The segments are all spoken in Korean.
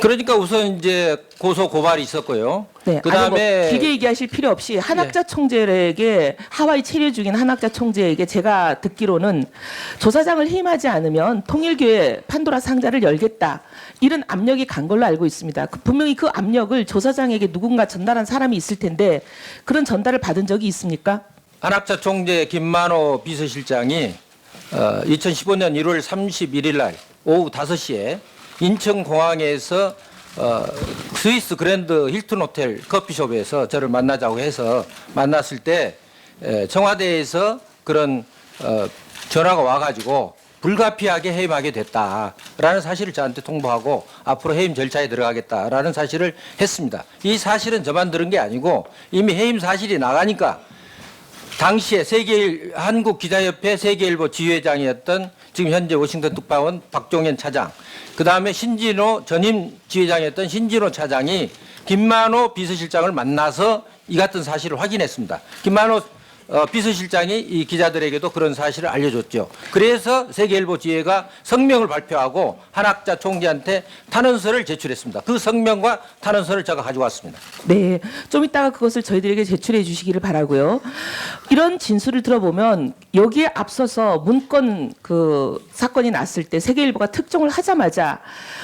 그러니까 우선 이제 고소 고발이 있었고요. 네. 그다음에 예. 아니 뭐 길게 얘기하실 필요 없이 한학자 총재에게 하와이 체류 중인 한학자 총재에게 제가 듣기로는 조사장을 해임하지 않으면 통일교회 판도라 상자를 열겠다. 이런 압력이 간 걸로 알고 있습니다. 그 분명히 그 압력을 조사장에게 누군가 전달한 사람이 있을 텐데 그런 전달을 받은 적이 있습니까? 한학자 총재 김만호 비서실장이 어, 2015년 1월 31일 날 오후 5시에 인천공항에서 어, 스위스 그랜드 힐튼 호텔 커피숍에서 저를 만나자고 해서 만났을 때 에, 청와대에서 그런 어, 전화가 와가지고 불가피하게 해임하게 됐다라는 사실을 저한테 통보하고 앞으로 해임 절차에 들어가겠다라는 사실을 했습니다. 이 사실은 저만 들은 게 아니고 이미 해임 사실이 나가니까 당시에 세계 한국 기자협회 세계일보 지회장이었던 지금 현재 워싱턴 특파원 박종현 차장, 그 다음에 신진호 전임 지회장이었던 신진호 차장이 김만호 비서실장을 만나서 이 같은 사실을 확인했습니다. 김만호 어, 비서실장이 이 기자들에게도 그런 사실을 알려줬죠. 그래서 세계일보 지회가 성명을 발표하고 한학자 총재한테 탄원서를 제출했습니다. 그 성명과 탄원서를 제가 가져왔습니다. 네, 좀 이따가 그것을 저희들에게 제출해 주시기를 바라고요. 이런 진술을 들어보면 여기에 앞서서 문건 그 사건이 났을 때 세계일보가 특종을 하자마자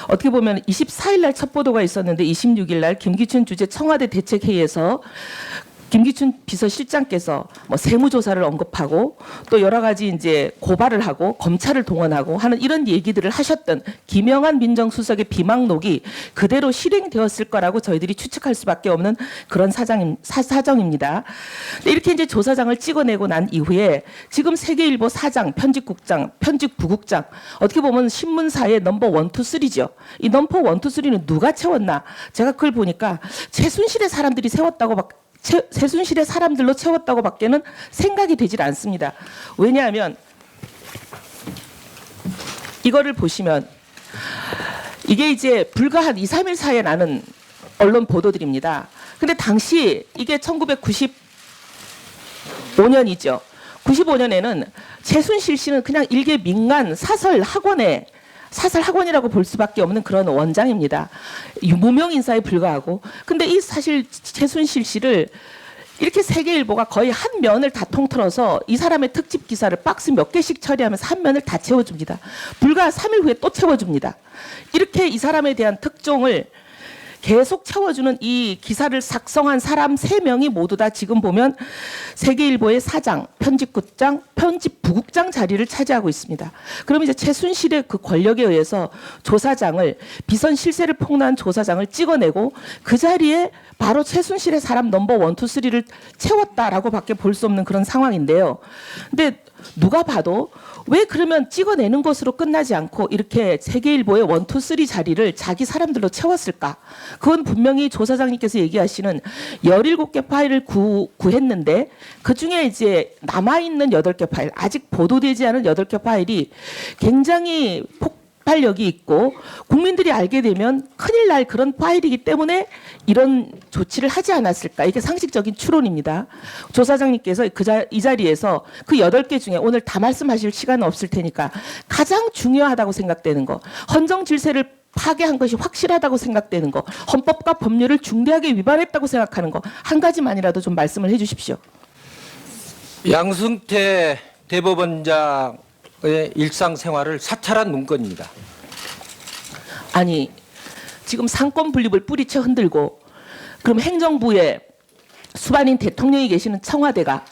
어떻게 보면 24일 날 첫 보도가 있었는데 26일 날 김기춘 주재 청와대 대책회의에서 김기춘 비서실장께서 뭐 세무조사를 언급하고 또 여러 가지 이제 고발을 하고 검찰을 동원하고 하는 이런 얘기들을 하셨던 김영한 민정수석의 비망록이 그대로 실행되었을 거라고 저희들이 추측할 수밖에 없는 그런 사장 사, 사정입니다. 이렇게 이제 조사장을 찍어내고 난 이후에 지금 세계일보 사장, 편집국장, 편집부국장 어떻게 보면 신문사의 넘버 원투 쓰리죠. 이 넘버 원투 쓰리는 누가 채웠나? 제가 그걸 보니까 최순실의 사람들이 세웠다고 막 채, 최순실의 사람들로 채웠다고 밖에는 생각이 되질 않습니다. 왜냐하면 이거를 보시면 이게 이제 불과 한 2, 3일 사이에 나는 언론 보도들입니다. 근데 당시 이게 1995년이죠. 95년에는 최순실 씨는 그냥 일개 민간 사설 학원에 사설 학원이라고 볼 수밖에 없는 그런 원장입니다. 무명 인사에 불과하고. 근데 이 사실 최순실 씨를 이렇게 세계일보가 거의 한 면을 다 통틀어서 이 사람의 특집 기사를 박스 몇 개씩 처리하면서 한 면을 다 채워줍니다. 불과 3일 후에 또 채워줍니다. 이렇게 이 사람에 대한 특종을 계속 채워주는 이 기사를 작성한 사람 세명이 모두 다 지금 보면 세계일보의 사장, 편집국장, 편집부국장 자리를 차지하고 있습니다. 그럼 이제 최순실의 그 권력에 의해서 조사장을 비선 실세를 폭로한 조사장을 찍어내고 그 자리에 바로 최순실의 사람 넘버 원, 투, 쓰리를 채웠다라고 밖에 볼 수 없는 그런 상황인데요. 근데 누가 봐도 왜 그러면 찍어내는 것으로 끝나지 않고 이렇게 세계일보의 원, 투, 쓰리 자리를 자기 사람들로 채웠을까? 그건 분명히 조사장님께서 얘기하시는 17개 파일을 구, 구했는데 그 중에 이제 남아있는 8개 파일, 아직 보도되지 않은 8개 파일이 굉장히 폭발력이 있고 국민들이 알게 되면 큰일 날 그런 파일이기 때문에 이런 조치를 하지 않았을까 이게 상식적인 추론입니다. 조사장님께서 그 자, 이 자리에서 그 여덟 개 중에 오늘 다 말씀하실 시간은 없을 테니까 가장 중요하다고 생각되는 거 헌정 질서를 파괴한 것이 확실하다고 생각되는 거 헌법과 법률을 중대하게 위반했다고 생각하는 거 한 가지만이라도 좀 말씀을 해 주십시오. 양승태 대법원장의 일상생활을 사찰한 문건입니다. 아니 지금 상권 분립을 뿌리쳐 흔들고 그럼 행정부에 수반인 대통령이 계시는 청와대가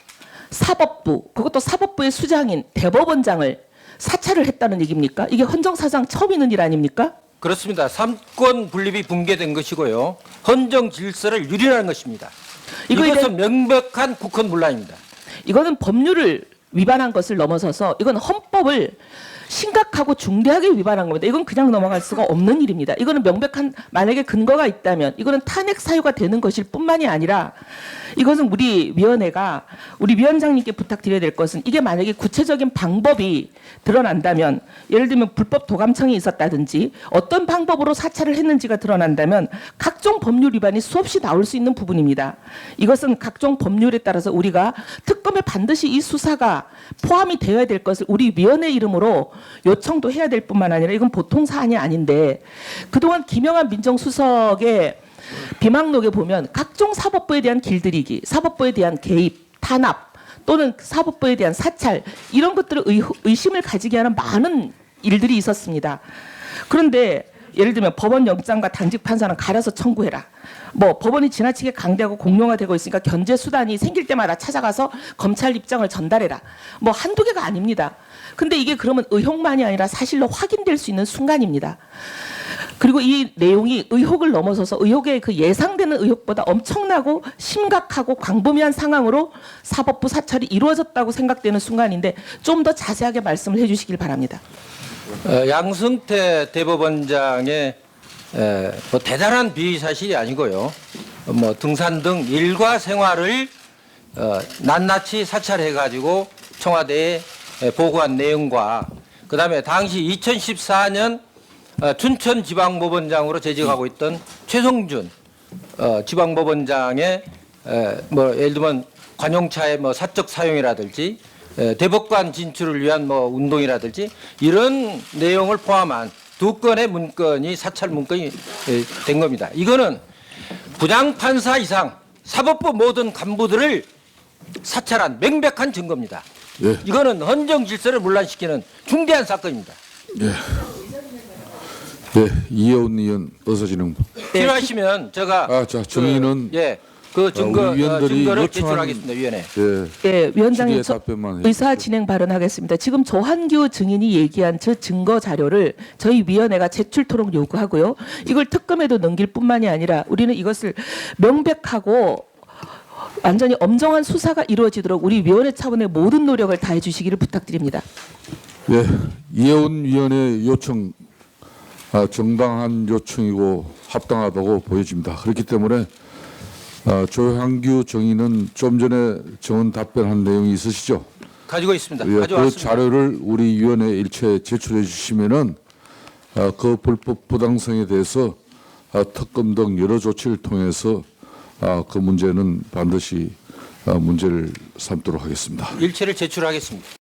사법부 그것도 사법부의 수장인 대법원장을 사찰을 했다는 얘기입니까? 이게 헌정사상 처음 있는 일 아닙니까? 그렇습니다. 삼권 분립이 붕괴된 것이고요. 헌정 질서를 유린하는 것입니다. 이것은 명백한 국헌 문란입니다. 이거는 법률을 위반한 것을 넘어서서 이건 헌법을 심각하고 중대하게 위반한 겁니다. 이건 그냥 넘어갈 수가 없는 일입니다. 이거는 명백한 만약에 근거가 있다면 이거는 탄핵 사유가 되는 것일 뿐만이 아니라 이것은 우리 위원회가 우리 위원장님께 부탁드려야 될 것은 이게 만약에 구체적인 방법이 드러난다면 예를 들면 불법 도감청이 있었다든지 어떤 방법으로 사찰을 했는지가 드러난다면 각종 법률 위반이 수없이 나올 수 있는 부분입니다. 이것은 각종 법률에 따라서 우리가 특검에 반드시 이 수사가 포함이 되어야 될 것을 우리 위원회 이름으로 요청도 해야 될 뿐만 아니라 이건 보통 사안이 아닌데 그동안 김영한 민정수석의 비망록에 보면 각종 사법부에 대한 길들이기, 사법부에 대한 개입, 탄압 또는 사법부에 대한 사찰 이런 것들을 의, 의심을 가지게 하는 많은 일들이 있었습니다. 그런데 예를 들면 법원 영장과 당직 판사는 가려서 청구해라. 뭐 법원이 지나치게 강대하고 공룡화되고 있으니까 견제 수단이 생길 때마다 찾아가서 검찰 입장을 전달해라. 뭐 한두 개가 아닙니다. 근데 이게 그러면 의혹만이 아니라 사실로 확인될 수 있는 순간입니다. 그리고 이 내용이 의혹을 넘어서서 의혹의 그 예상되는 의혹보다 엄청나고 심각하고 광범위한 상황으로 사법부 사찰이 이루어졌다고 생각되는 순간인데 좀 더 자세하게 말씀을 해주시길 바랍니다. 어, 양승태 대법원장의 에, 뭐 대단한 비위 사실이 아니고요. 어, 뭐 등산 등 일과 생활을 어, 낱낱이 사찰해가지고 청와대에 에, 보고한 내용과 그 다음에 당시 2014년 어, 춘천지방법원장으로 재직하고 있던 최성준 어, 지방법원장의 에, 뭐 예를 들면 관용차의 뭐 사적 사용이라든지 에, 대법관 진출을 위한 뭐 운동이라든지 이런 내용을 포함한 두 건의 문건이 사찰 문건이 에, 된 겁니다. 이거는 부장 판사 이상 사법부 모든 간부들을 사찰한 명백한 증거입니다. 예. 이거는 헌정 질서를 문란시키는 중대한 사건입니다. 네, 이혜원 의원 어서 진행. 필요하시면 제가 아, 자, 정의는 그, 예, 그 증거 어, 우리 위원들이 어, 증거를 요청한- 제출하겠습니다 위원회. 예, 예, 위원장님 질의에 저 답변만 의사. 진행 발언하겠습니다. 지금 조한규 증인이 얘기한 저 증거 자료를 저희 위원회가 제출토록 요구하고요. 이걸 특검에도 넘길 뿐만이 아니라 우리는 이것을 명백하고 완전히 엄정한 수사가 이루어지도록 우리 위원회 차원의 모든 노력을 다해 주시기를 부탁드립니다. 예, 이혜원 위원의 요청 아, 정당한 요청이고 합당하다고 보여집니다. 그렇기 때문에 아, 조향규 정의는 좀 전에 정원 답변한 내용이 있으시죠? 가지고 있습니다. 예, 그. 자료를 우리 위원회 일체 제출해 주시면은 아, 그 불법 부당성에 대해서 아, 특검 등 여러 조치를 통해서 아, 그 문제는 반드시 아, 문제를 삼도록 하겠습니다. 일체를 제출하겠습니다.